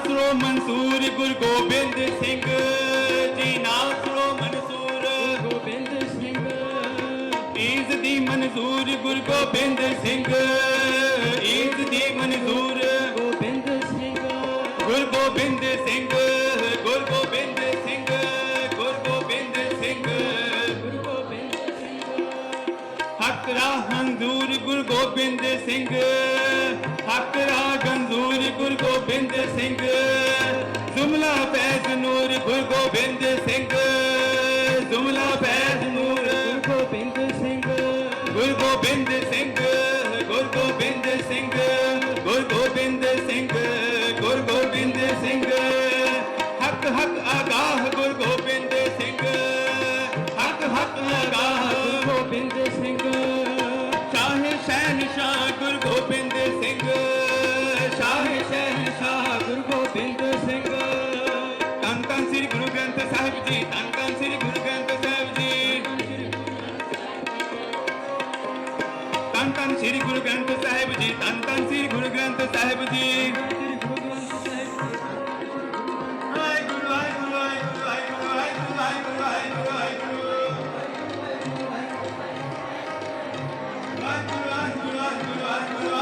ਨਾਸਰੋ ਮਨਸੂਰ ਗੁਰੂ ਗੋਬਿੰਦ ਸਿੰਘ ਜੀ ਨਾਸਰੋ ਮਨਸੂਰ। ਗੋਬਿੰਦ ਸਿੰਘ। ਈਦ ਦੀ ਮਨਜ਼ੂਰ ਗੁਰੂ ਗੋਬਿੰਦ ਸਿੰਘ। ਈਦ ਦੀ ਗੋਬਿੰਦ ਸਿੰਘ। ਗੁਰੂ ਗੋਬਿੰਦ ਸਿੰਘ ਗੁਰੂ ਗੋਬਿੰਦ ਸਿੰਘ ਗੁਰੂ ਗੋਬਿੰਦ ਸਿੰਘ। ਗੁਰੂ ਗੋਬਿੰਦ ਸਿੰਘ। ਹੱਕ ਰਾਹ ਹੰਦੂਰ ਗੁਰੂ ਗੋਬਿੰਦ ਸਿੰਘ। ਹੱਕ ਰਾਹ ਗੋਬਿੰਦ ਸਿੰਘ। ਜ਼ੁਮਲਾ ਬੈਜ ਨੂਰ ਗੁਰੂ ਗੋਬਿੰਦ ਸਿੰਘ। ਜ਼ੁਮਲਾ ਬੈਜ ਨੂਰ ਗੋਬਿੰਦ ਸਿੰਘ। ਗੁਰੂ ਗੋਬਿੰਦ ਸਿੰਘ, ਗੁਰੂ ਗੋਬਿੰਦ ਸਿੰਘ, ਗੁਰੂ ਗੋਬਿੰਦ ਸਿੰਘ, ਗੁਰੂ ਗੋਬਿੰਦ ਸਿੰਘ। ਹੱਕ ਹੱਕ ਆਗਾਹ ਗੁਰੂ ਗੋਬਿੰਦ ਸਿੰਘ। ਹੱਕ ਹੱਕ ਆਗਾਹ ਗੁਰੂ ਗੋਬਿੰਦ ਸਿੰਘ। ਸ਼ਾਹ ਸ਼ਹਿਨਸ਼ਾਹ ਗੁਰੂ ਗੋਬਿੰਦ ਸਿੰਘ। ਸਾਹਿਬ ਸਹਿਸਾ ਗੁਰੂ ਗੋਬਿੰਦ ਸਿੰਘ। ਤਨ ਤਨ ਸ੍ਰੀ ਗੁਰੂ ਗ੍ਰੰਥ ਸਾਹਿਬ ਜੀ ਤਨ ਤਨ ਸ੍ਰੀ ਗੁਰੂ ਗ੍ਰੰਥ ਸਾਹਿਬ ਜੀ। ਤਨ ਤਨ ਸ੍ਰੀ ਗੁਰੂ ਗ੍ਰੰਥ ਸਾਹਿਬ ਜੀ ਤਨ ਤਨ ਸ੍ਰੀ ਗੁਰੂ ਗ੍ਰੰਥ ਸਾਹਿਬ ਜੀ। Thank you.